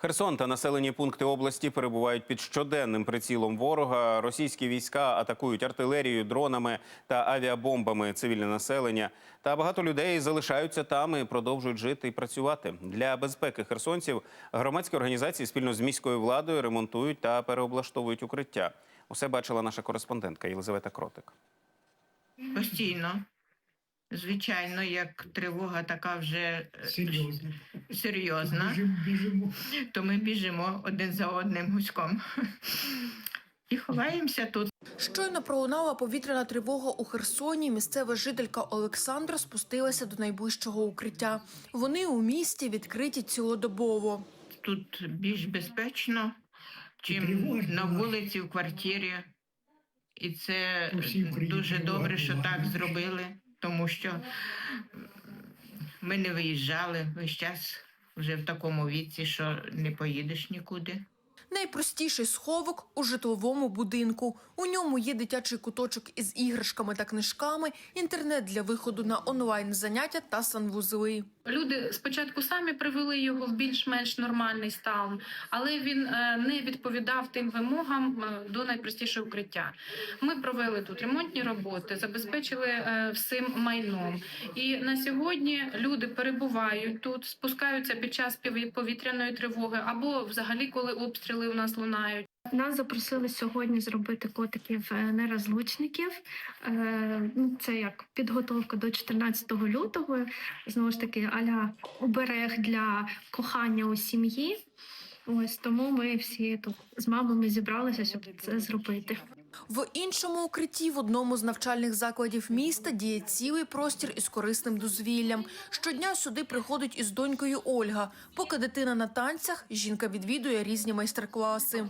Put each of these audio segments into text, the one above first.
Херсон та населені пункти області перебувають під щоденним прицілом ворога. Російські війська атакують артилерією, дронами та авіабомбами цивільне населення. Та багато людей залишаються там і продовжують жити і працювати. Для безпеки херсонців громадські організації спільно з міською владою ремонтують та переоблаштовують укриття. Усе бачила наша кореспондентка Єлизавета Кротик. Постійно. Звичайно, як тривога така вже е, Серйозно. серйозна, Біжимо, біжимо. то ми біжимо один за одним гуськом. І ховаємося тут. Щойно пролунала повітряна тривога у Херсоні. Місцева жителька Олександра спустилася до найближчого укриття. Вони у місті відкриті цілодобово. Тут більш безпечно, чим на вулиці, в квартирі. І це дуже добре, що так зробили, тому що ми не виїжджали весь час вже в такому віці, що не поїдеш нікуди. Найпростіший сховок у житловому будинку. У ньому є дитячий куточок із іграшками та книжками, інтернет для виходу на онлайн заняття та санвузли. Люди спочатку самі привели його в більш-менш нормальний стан, але він е, не відповідав тим вимогам е, до найпростішого укриття. Ми провели тут ремонтні роботи, забезпечили е, всім майном. І на сьогодні люди перебувають тут, спускаються під час повітряної тривоги або взагалі, коли обстріли у нас лунають. Нас запросили сьогодні зробити котиків е, нерозлучників. Е, Ну, це як підготовка до 14 лютого. Знову ж таки, аля оберег для кохання у сім'ї. Ось тому ми всі тут з мамами зібралися, щоб це зробити. В іншому укритті в одному з навчальних закладів міста діє цілий простір із корисним дозвіллям. Щодня сюди приходить із донькою Ольга. Поки дитина на танцях, жінка відвідує різні майстер-класи.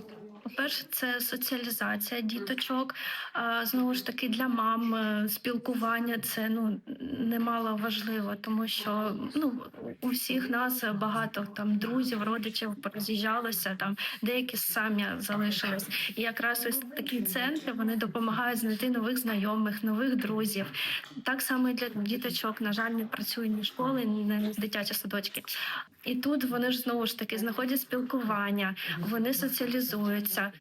По-перше, це соціалізація діточок. Знову ж таки, для мам е, спілкування це ну немало важливо, тому що ну у всіх нас багато там друзів, родичів пороз'їжджалося, там деякі самі залишились. І якраз ось такі центри вони допомагають знайти нових знайомих, нових друзів. Так само і для діточок, на жаль, не працюють ні школи, ні дитячі садочки. І тут вони ж знову ж таки знаходять спілкування, вони соціалізуються.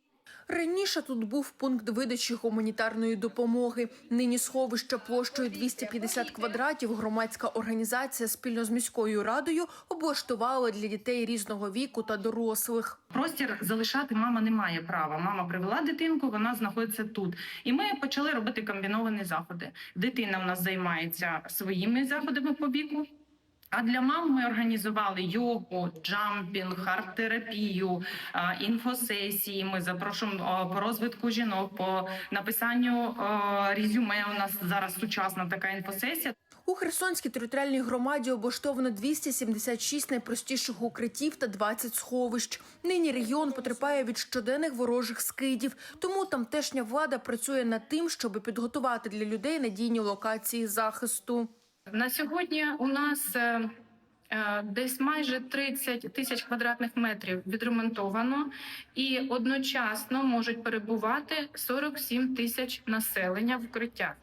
Раніше тут був пункт видачі гуманітарної допомоги. Нині сховище площею 250 квадратів. Громадська організація спільно з міською радою облаштувала для дітей різного віку та дорослих. Простір залишати мама не має права. Мама привела дитинку, вона знаходиться тут. І ми почали робити комбіновані заходи. Дитина у нас займається своїми заходами по віку. А для мам ми організували йогу, джампінг, арт-терапію, інфосесії. Ми запрошуємо по розвитку жінок, по написанню резюме. У нас зараз сучасна така інфосесія. У Херсонській територіальній громаді облаштовано 276 найпростіших укриттів та 20 сховищ. Нині регіон потерпає від щоденних ворожих скидів, тому тамтешня влада працює над тим, щоб підготувати для людей надійні локації захисту. На сьогодні у нас е, е, десь майже 30 тисяч квадратних метрів відремонтовано, і одночасно можуть перебувати 47 тисяч населення в укриттях.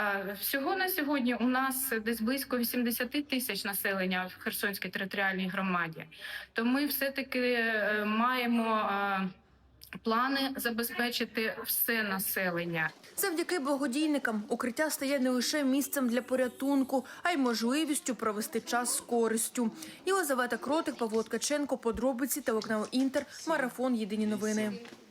Е, Всього на сьогодні у нас десь близько 80 тисяч населення в Херсонській територіальній громаді. То ми все-таки е, маємо плани забезпечити все населення. Завдяки благодійникам укриття стає не лише місцем для порятунку, а й можливістю провести час з користю. Єлизавета Кротик, Павло Ткаченко, подробиці телеканал Інтер, марафон Єдині новини.